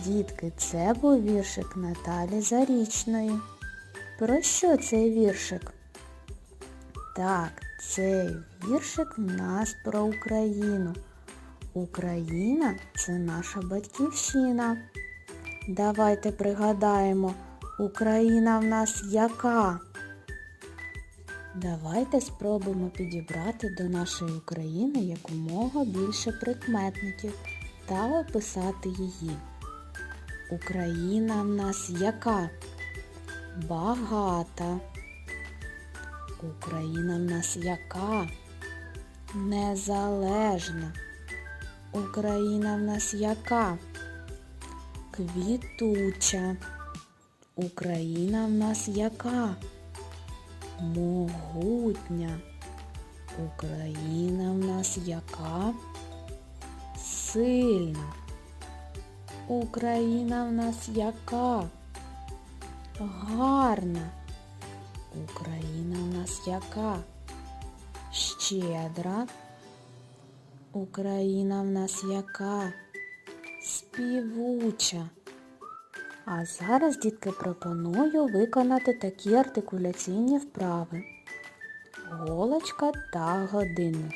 Дітки, це був віршик Наталі Зарічної. Про що цей віршик? Так, цей віршик в нас про Україну. Україна це наша батьківщина. Давайте пригадаємо, Україна в нас яка? Давайте спробуємо підібрати до нашої України якомога більше прикметників та описати її. Україна в нас яка? Багата. Україна в нас яка? Незалежна. Україна в нас яка? Квітуча. Україна в нас яка? Могутня. Україна в нас яка? Сильна. Україна в нас яка? Гарна. Україна в нас яка? Щедра. Україна в нас яка? Співуча. А зараз, дітки, пропоную виконати такі артикуляційні вправи. Голочка та годинник.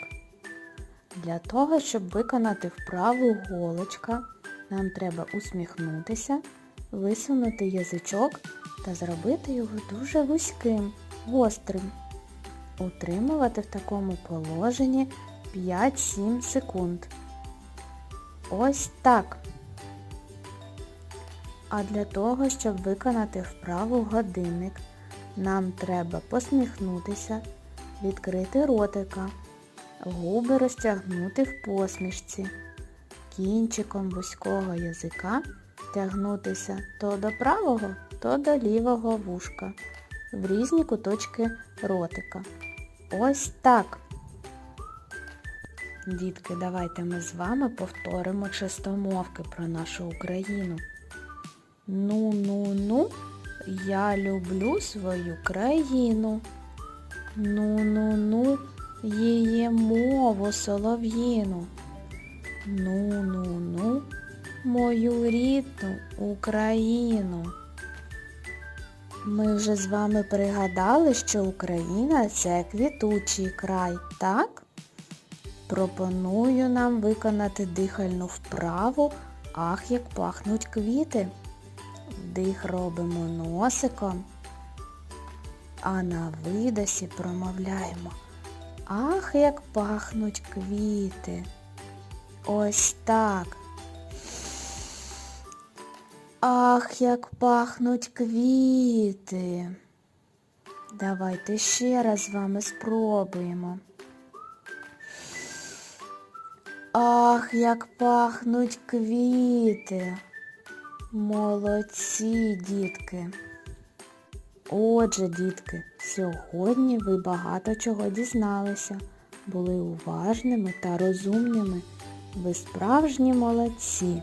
Для того, щоб виконати вправу голочка, нам треба усміхнутися, висунути язичок та зробити його дуже вузьким, гострим. Утримувати в такому положенні 5-7 секунд. Ось так. А для того, щоб виконати вправу годинник, нам треба посміхнутися, відкрити ротика, губи розтягнути в посмішці, кінчиком вузького язика тягнутися то до правого, то до лівого вушка в різні куточки ротика. Ось так. Дітки, давайте ми з вами повторимо чистомовки про нашу Україну. Ну, ну, ну, я люблю свою країну. Ну, ну, ну, її мову солов'їну. Ну, ну, ну, мою рідну Україну. Ми вже з вами пригадали, що Україна це квітучий край, так? Пропоную нам виконати дихальну вправу Ах, як пахнуть квіти. Вдих робимо носиком, а на видосі промовляємо. Ах, як пахнуть квіти. Ось так. Ах, як пахнуть квіти. Давайте ще раз з вами спробуємо. Ах, як пахнуть квіти. Молодці, дітки. Отже, дітки, сьогодні ви багато чого дізналися, були уважними та розумними. Ви справжні молодці.